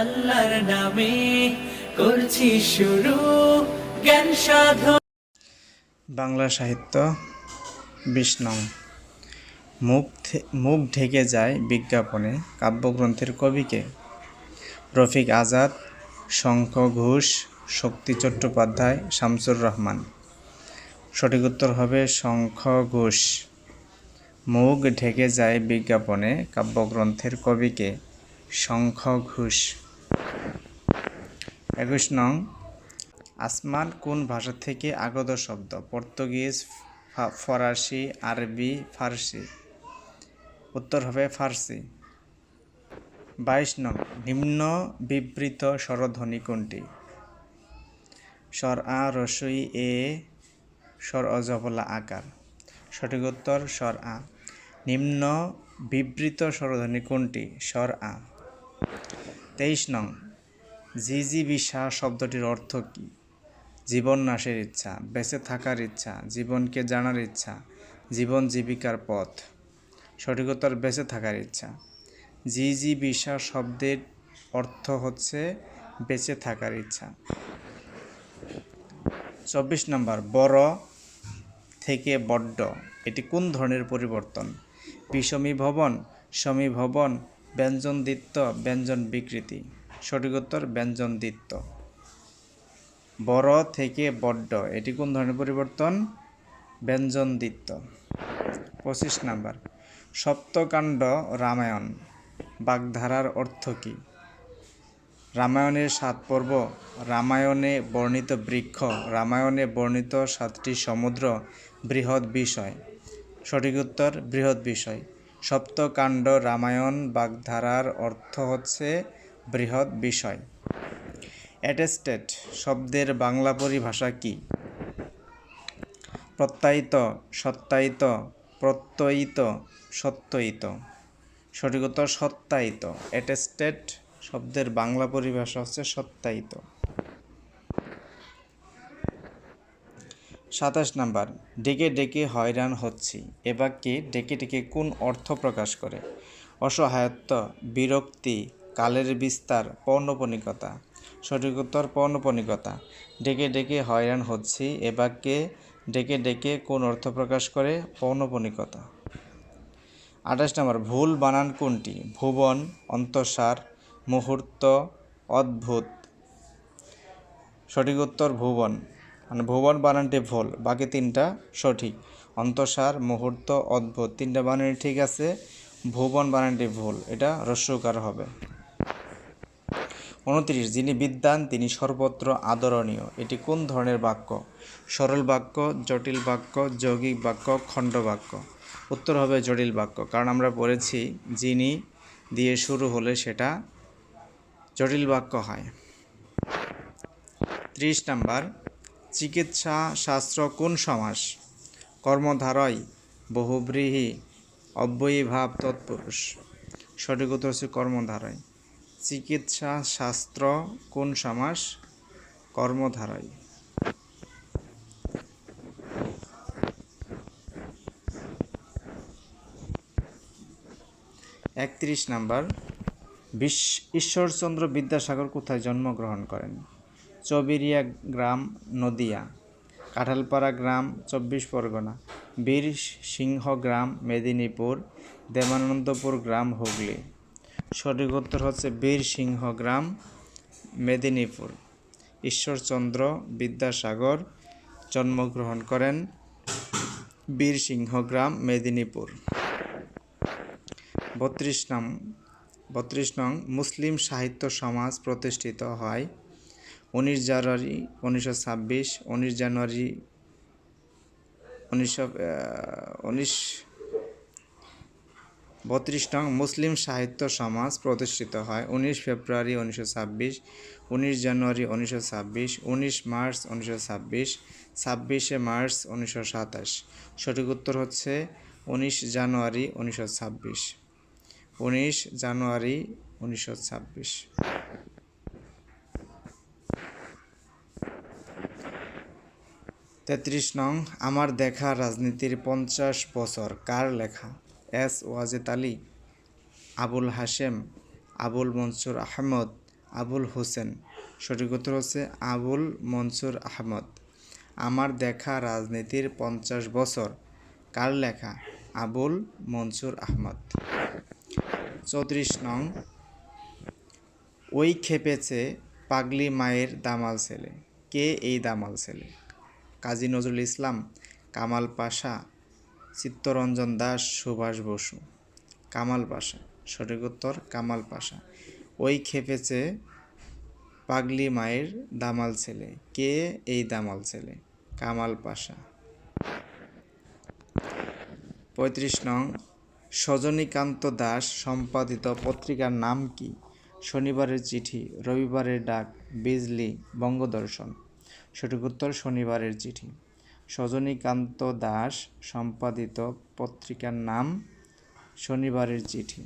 আল্লাহর নামে করছি শুরু, জ্ঞান সাধন। বাংলা সাহিত্য বিশ নং মুখ মুখ ঢেকে যায় বিজ্ঞাপনে কাব্যগ্রন্থের কবিকে। রফিক আজাদ, শঙ্খ ঘোষ, শক্তি চট্টোপাধ্যায়, শামসুর রহমান। সঠিক উত্তর হবে শঙ্খ ঘোষ। মুখ ঢেকে যায় বিজ্ঞাপনে কাব্যগ্রন্থের কবিকে। শঙ্খ ঘোষ একুশ নং, আসমান কোন ভাষা থেকে আগত শব্দ? পর্তুগিজ ফরাসি, আরবি, ফার্সি। উত্তর হবে ফার্সি। বাইশ নং, নিম্ন বিবৃত স্বরধ্বনি কোনটি? স্বর আ, রসই, এ, স্বর অজবলা আকার। সঠিক উত্তর স্বর আ। নিম্ন বিবৃত স্বরধ্বনি কোনটি? স্বর আ। তেইশ নং জিজিবিসা শব্দটির অর্থ কী? জীবন নাশের ইচ্ছা, বেঁচে থাকার ইচ্ছা, জীবনকে জানার ইচ্ছা, জীবন জীবিকার পথ। সঠিকতার বেঁচে থাকার ইচ্ছা। জি জি বিশা শব্দের অর্থ হচ্ছে বেঁচে থাকার ইচ্ছা। চব্বিশ নম্বর, বড় থেকে বড্ড। এটি কোন ধরনের পরিবর্তন? বিষমী ভবন সমী ভবন ব্যঞ্জন দিত্য, ব্যঞ্জন বিকৃতি। সঠিক উত্তর, ব্যঞ্জন দিত্য। বড় থেকে বড্ড, এটি কোন ধরনের পরিবর্তন? ব্যঞ্জন দিত্য। পঁচিশ নাম্বার। সপ্তকাণ্ড রামায়ণ, বাগধারার অর্থ কী? রামায়ণের সাত পর্ব, রামায়ণে বর্ণিত বৃক্ষ, রামায়ণে বর্ণিত সাতটি সমুদ্র, বৃহৎ বিষয়। সঠিক উত্তর, বৃহৎ বিষয়। সপ্তকাণ্ড রামায়ণ বাগধারার অর্থ হচ্ছে বৃহৎ বিষয়। অ্যাটেস্টেড শব্দের বাংলা পরিভাষা কি? প্রত্যায়িত, সত্যায়িত, প্রত্যয়িত, সত্যয়িত। সঠিকত সত্যায়িত। অ্যাটেস্টেড শব্দের বাংলা পরিভাষা হচ্ছে সত্যায়িত। সাতাশ নাম্বার, ডেকে ডেকে হয়রান হচ্ছি। এ বাক্যে ডেকে ডেকে কোন অর্থ প্রকাশ করে? অসহায়ত্ব, বিরক্তি, কালের বিস্তার, পৌনপনিকতা। সঠিক উত্তর, পৌনপনিকতা। ডেকে ডেকে হয়রান হচ্ছি, এ বাক্যে ডেকে ডেকে কোন অর্থ প্রকাশ করে? পৌনপনিকতা। আঠাশ নম্বর, ভুল বানান কোনটি? ভুবন, অন্তঃসার, মুহূর্ত, অদ্ভুত। সঠিক উত্তর, ভুবন। মানে ভুবন বানানটি ভুল, বাকি তিনটা সঠিক। অন্তঃসার, মুহূর্ত, অদ্ভুত, তিনটা বানানই ঠিক আছে, ভুবন বানানটি ভুল, এটা রস্যকার হবে। উনত্রিশ, যিনি বিদ্যান তিনি সর্বত্র আদরণীয়। এটি কোন ধরনের বাক্য? সরল বাক্য, জটিল বাক্য, যৌগিক বাক্য, খণ্ড বাক্য। উত্তর হবে জটিল বাক্য, কারণ আমরা পড়েছি যিনি দিয়ে শুরু হলে সেটা জটিল বাক্য হয়। ত্রিশ নাম্বার চিকিৎসা শাস্ত্র কোন সমাস? কর্মধারয়, বহুব্রীহি, অব্যয়ীভাব, তৎপুরুষ। সঠিক উত্তর হচ্ছে কর্মধারয়। চিকিৎসা শাস্ত্র কোন সমাস? কর্মধারয়। একত্রিশ নাম্বার। বিশ ঈশ্বরচন্দ্র বিদ্যাসাগর কোথায় জন্মগ্রহণ করেন? চবিরিয়া গ্রাম নদিয়া, কাঁঠালপাড়া গ্রাম চব্বিশ পরগনা, বীর সিংহ গ্রাম মেদিনীপুর, দেবানন্দপুর গ্রাম হুগলি। সঠিক উত্তর হচ্ছে বীর সিংহ গ্রাম মেদিনীপুর। ঈশ্বরচন্দ্র বিদ্যাসাগর জন্মগ্রহণ করেন বীর সিংহ গ্রাম মেদিনীপুর। বত্রিশ নং বত্রিশ নং মুসলিম সাহিত্য সমাজ প্রতিষ্ঠিত হয় উনিশ জানুয়ারি উনিশশো ছাব্বিশ, উনিশ জানুয়ারি উনিশশো উনিশ নং মুসলিম সাহিত্য সমাজ প্রতিষ্ঠিত হয়। উনিশ ফেব্রুয়ারি উনিশশো ছাব্বিশ, উনিশ জানুয়ারি উনিশশো ছাব্বিশ, উনিশ মার্চ উনিশশো ছাব্বিশ, ছাব্বিশে মার্চ উনিশশো সাতাশ। সঠিক উত্তর হচ্ছে উনিশ জানুয়ারি উনিশশো ছাব্বিশ। উনিশ জানুয়ারি উনিশশো ছাব্বিশ। তেত্রিশ নং, আমার দেখা রাজনীতির পঞ্চাশ বছর, কার লেখা? এস ওয়াজেদ আলী, আবুল হাশেম, আবুল মনসুর আহমদ, আবুল হোসেন। সঠিক উত্তর হচ্ছে আবুল মনসুর আহমদ। আমার দেখা রাজনীতির পঞ্চাশ বছর, কার লেখা? আবুল মনসুর আহমদ। চৌত্রিশ নং, ওই খেপেছে পাগলি মায়ের দামাল ছেলে। কে এই দামাল ছেলে? কাজী নজরুল ইসলাম, কামাল পাশা, চিত্তরঞ্জন দাস, সুভাষ বসু। কামাল পাশা, সঠিক উত্তর কামাল পাশা। ওই খেপেছে পাগলি মায়ের দামাল ছেলে। কে এই দামাল ছেলে? কামাল পাশা। পঁয়ত্রিশ নং, সজনীকান্ত দাস সম্পাদিত পত্রিকার নাম কি? শনিবারের চিঠি, রবিবারের ডাক, বিজলি, বঙ্গদর্শন। সঠিক উত্তর শনিবারের চিঠি। সজনীকান্ত দাস সম্পাদিত পত্রিকার নাম শনিবারের চিঠি।